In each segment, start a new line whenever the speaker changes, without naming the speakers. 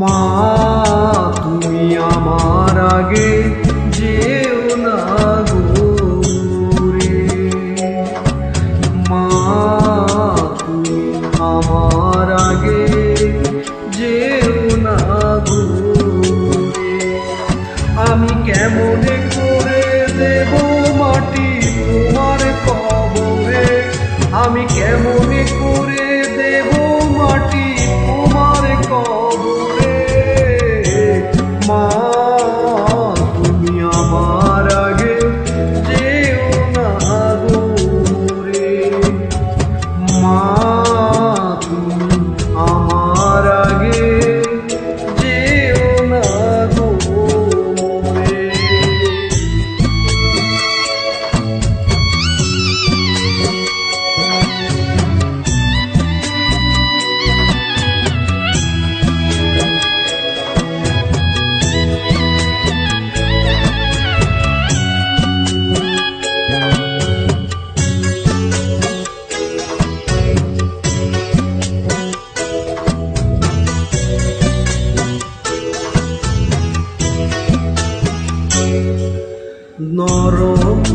মা, তুমি আমার আগে যেও না গোরে মা, তুমি আমার আগে যেও না গোরে আমি কেমনে করে দেব মাটি তোমার কবরে? আমি কেমন করে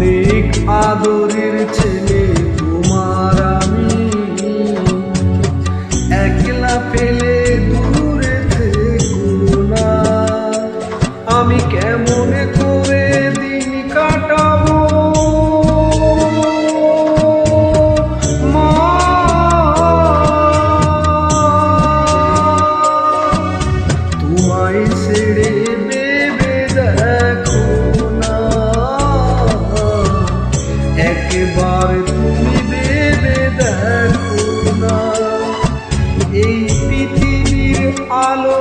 Dik adım একবার তুমি ভেবে দেখো না এই পৃথিবীর আলো